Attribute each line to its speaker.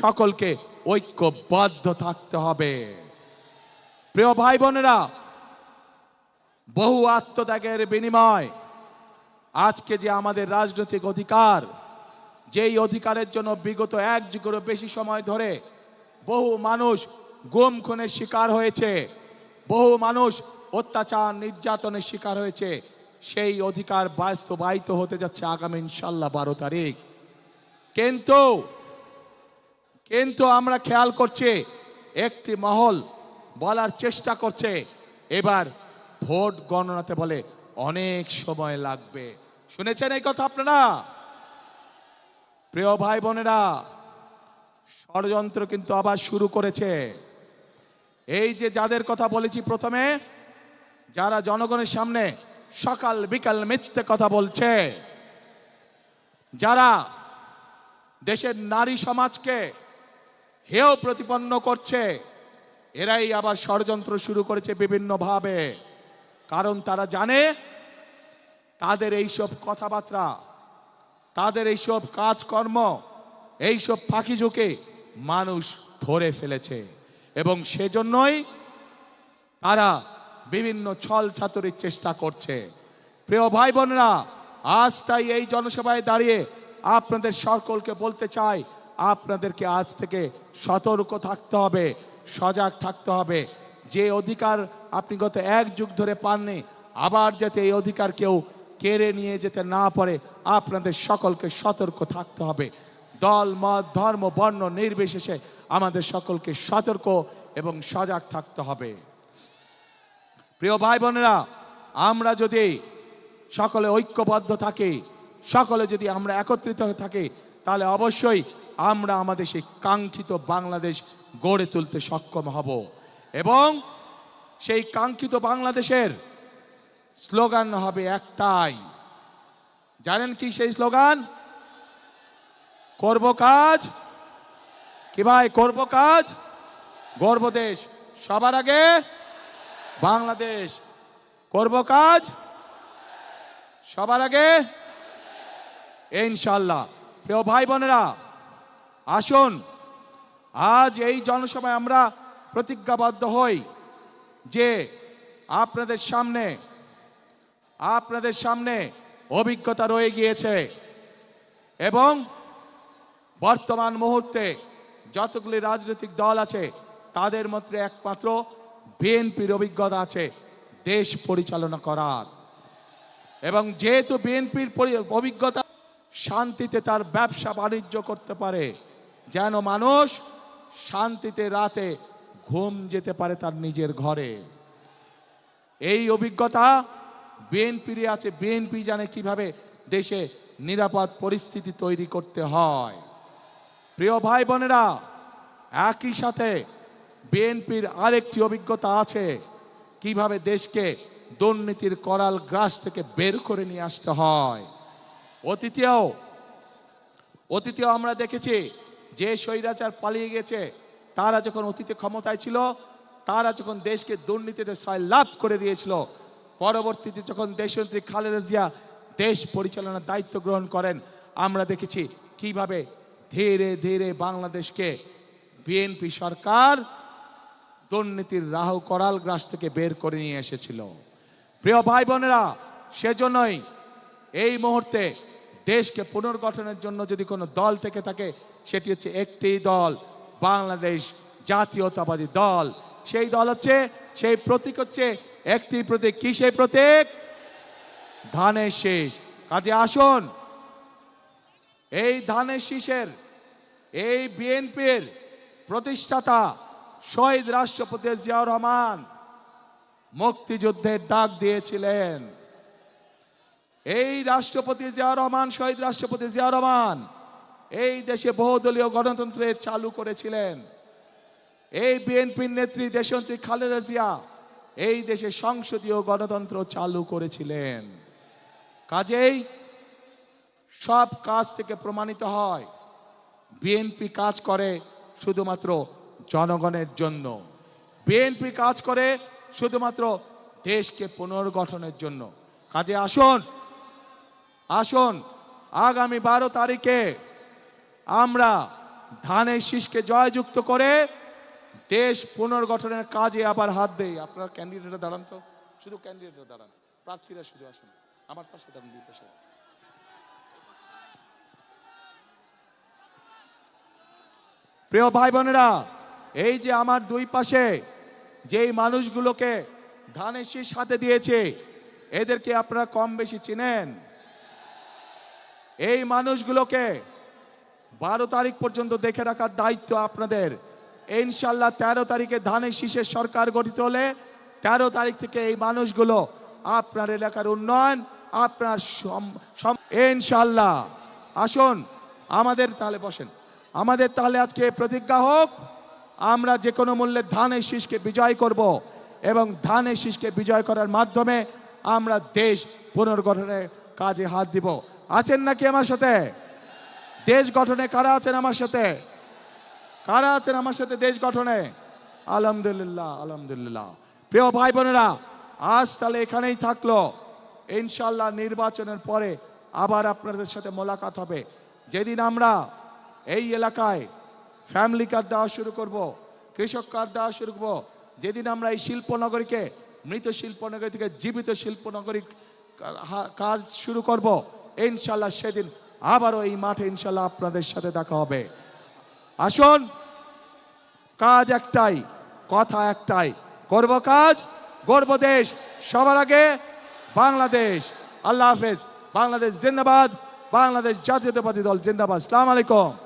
Speaker 1: সকলকে ঐক্যবদ্ধ থাকতে হবে। প্রিয় ভাই বোনেরা, বহু আত্মত্যাগের বিনিময়। আজকে যে আমাদের রাজনৈতিক অধিকার, যেই অধিকারের জন্য বিগত এক যুগেরও বেশি সময় ধরে বহু মানুষ গুম খুনের শিকার হয়েছে, বহু মানুষ অত্যাচার নির্যাতনের শিকার হয়েছে, সেই অধিকার বাস্তবায়িত হতে যাচ্ছে আগামী ইনশাল্লাহ বারো তারিখ। কিন্তু কিন্তু আমরা খেয়াল করছি, একটি মহল বলার চেষ্টা করছে। এবার ভোট গণনাতে বলে অনেক সময় লাগবে। শুনেছেন এই কথা আপনারা? প্রিয় ভাই বোনেরা, ষড়যন্ত্র কিন্তু আবার শুরু করেছে। এই যে যাদের কথা বলেছি প্রথমে, যারা জনগণের সামনে সকাল বিকাল মিথ্যে কথা বলছে, যারা দেশের নারী সমাজকে হেয় প্রতিপন্ন করছে। এরাই আবার ষড়যন্ত্র শুরু করেছে বিভিন্নভাবে কারণ তারা জানে, তাদের এইসব কথাবার্তা, তাদের এইসব কাজকর্ম, এইসব ফাঁকি ঝুঁকে মানুষ ধরে ফেলেছে। এবং সেজন্যই তারা বিভিন্ন ছল ছাতুরির চেষ্টা করছে। প্রিয় ভাই বোনরা আজ তাই এই জনসভায় দাঁড়িয়ে আপনাদের সকলকে বলতে চাই আপনাদেরকে আজ থেকে সতর্ক থাকতে হবে, সজাগ থাকতে হবে। যে অধিকার আপনি গত এক যুগ ধরে পাননি, আবার যাতে এই অধিকার কেউ কেড়ে নিয়ে যেতে না পারে, আপনাদের সকলকে সতর্ক থাকতে হবে। দল, মত, ধর্ম, বর্ণ নির্বিশেষে আমাদের সকলকে সতর্ক এবং সজাগ থাকতে হবে। প্রিয় ভাই বোনেরা আমরা যদি সকলে ঐক্যবদ্ধ থাকি, সকলে যদি আমরা একত্রিত হয়ে থাকি, তাহলে অবশ্যই আমরা আমাদের সেই কাঙ্ক্ষিত বাংলাদেশ গড়ে তুলতে সক্ষম হব। এবং সেই কাঙ্ক্ষিত বাংলাদেশের স্লোগান হবে একটাই। জানেন কি সেই স্লোগান? করব কাজ। কি ভাই, করব কাজ? গর্ব দেশ। সবার আগে বাংলাদেশ। করব কাজ? সবার আগে? ইনশাল্লাহ। প্রিয় ভাই বোনেরা আসুন। আজ এই জনসভায় আমরা প্রতিজ্ঞাবদ্ধ হই যে আপনাদের সামনে আপনাদের সামনে অভিজ্ঞতা রয়ে গিয়েছে এবং বর্তমান মুহূর্তে যতগুলি রাজনৈতিক দল আছে, তাদের মধ্যে একমাত্র বিএনপির অভিজ্ঞতা আছে দেশ পরিচালনা করার। এবং যেহেতু বিএনপির অভিজ্ঞতা শান্তিতে তার ব্যবসা বাণিজ্য করতে পারে যেন মানুষ শান্তিতে রাতে ঘুম যেতে পারে তার নিজের ঘরে। এই অভিজ্ঞতা বিএনপির আছে। বিএনপি জানে কীভাবে দেশে নিরাপদ পরিস্থিতি তৈরি করতে হয়। প্রিয় ভাই বোনেরা, একই সাথে বিএনপির আরেকটি অভিজ্ঞতা আছে। কীভাবে দেশকে দুর্নীতির করাল গ্রাস থেকে বের করে নিয়ে আসতে হয়। অতীতেও অতীতেও আমরা দেখেছি যে স্বৈরাচার পালিয়ে গেছে, তারা যখন অতীতে ক্ষমতায় ছিল, তারা যখন দেশকে দুর্নীতিতে সয় লাভ করে দিয়েছিল, পরবর্তীতে যখন দেশমন্ত্রী খালেদা জিয়া দেশ পরিচালনার দায়িত্ব গ্রহণ করেন, আমরা দেখেছি কীভাবে ধীরে ধীরে বাংলাদেশকে বিএনপি সরকার দুর্নীতির রাহু করাল গ্রাস থেকে বের করে নিয়ে এসেছিল। প্রিয় ভাই বোনেরা, সেজন্যই এই মুহূর্তে দেশকে পুনর্গঠনের জন্য যদি কোনো দল থেকে থাকে, সেটি হচ্ছে একটি দল, বাংলাদেশ জাতীয়তাবাদী দল। সেই দল হচ্ছে, সেই প্রতীক হচ্ছে, একটি প্রতীক। কি সেই প্রতীক? ধানের শেষ। কাজে আসুন। এই ধানের শীষের, এই বিএনপির প্রতিষ্ঠাতা শহীদ রাষ্ট্রপতি জিয়াউর রহমান মুক্তিযুদ্ধের ডাক দিয়েছিলেন। এই রাষ্ট্রপতি জিয়া রহমান, শহীদ রাষ্ট্রপতি জিয়া রহমান, এই দেশে বহুদলীয় গণতন্ত্রের চালু করেছিলেন। এই বিএনপির নেত্রী দেশন্ত্রী খালেদা জিয়া এই দেশে সংসদীয় গণতন্ত্র চালু করেছিলেন। কাজেই সব কাজ থেকে প্রমাণিত হয়, বিএনপি কাজ করে শুধুমাত্র জনগণের জন্য। বিএনপি কাজ করে শুধুমাত্র দেশকে পুনর্গঠনের জন্য। কাজে আসুন আসুন, আগামী বারো তারিখে আমরা ধানের শীষকে জয়যুক্ত করে দেশ পুনর্গঠনের কাজে আবার হাত দেয় আপনারা ক্যান্ডিডেটরা দাঁড়ান তো। শুধু ক্যান্ডিডেটরা দাঁড়ান। প্রার্থীরা শুধু আসেন। আমার পাশে দাঁড়ান, দুই পাশে। প্রিয় ভাই বোনেরা এই যে আমার দুই পাশে যেই মানুষগুলোকে ধানের শীষ হাতে দিয়েছে, এদেরকে আপনারা কম বেশি চিনেন। এই মানুষগুলোকে বারো তারিখ পর্যন্ত দেখে রাখার দায়িত্ব আপনাদের। ইনশাল্লাহ তেরো তারিখে ধানের শীষের সরকার গঠিত হলে তেরো তারিখ থেকে এই মানুষগুলো আপনার এলাকার উন্নয়ন, আপনার ইনশাল্লাহ আসুন, আমাদের তাহলে বসেন। আমাদের তাহলে আজকে প্রতিজ্ঞা হোক, আমরা যে কোনো মূল্যে ধানের শীষকে বিজয় করব এবং ধানের শীষকে বিজয় করার মাধ্যমে আমরা দেশ পুনর্গঠনের কাজে হাত দিব। আছেন নাকি আমার সাথে? দেশ গঠনে কারা আছেন আমার সাথে? কারা আছেন আমার সাথে দেশ গঠনে? আলহামদুলিল্লাহ আলহামদুলিল্লাহ। প্রিয় ভাই বোনেরা, আজ তাহলে এখানেই থাকল। ইনশাল্লাহ নির্বাচনের পরে আবার আপনাদের সাথে মোলাকাত হবে। যেদিন আমরা এই এলাকায় ফ্যামিলি কার্ড দেওয়া শুরু করব, কৃষক কার্ড দেওয়া শুরু করব, যেদিন আমরা এই শিল্পনগরীকে, মৃত শিল্পনগরী থেকে জীবিত শিল্পনগরী কাজ শুরু করব ইনশাল্লাহ সেদিন আবারও এই মাঠে ইনশাল্লাহ আপনাদের সাথে দেখা হবে। আসুন, কাজ একটাই, কথা একটাই। করব কাজ, গর্ব দেশ, সবার আগে বাংলাদেশ। আল্লাহ হাফেজ, বাংলাদেশ জিন্দাবাদ, বাংলাদেশ জাতীয়তাবাদী দল জিন্দাবাদ। সালাম আলাইকুম।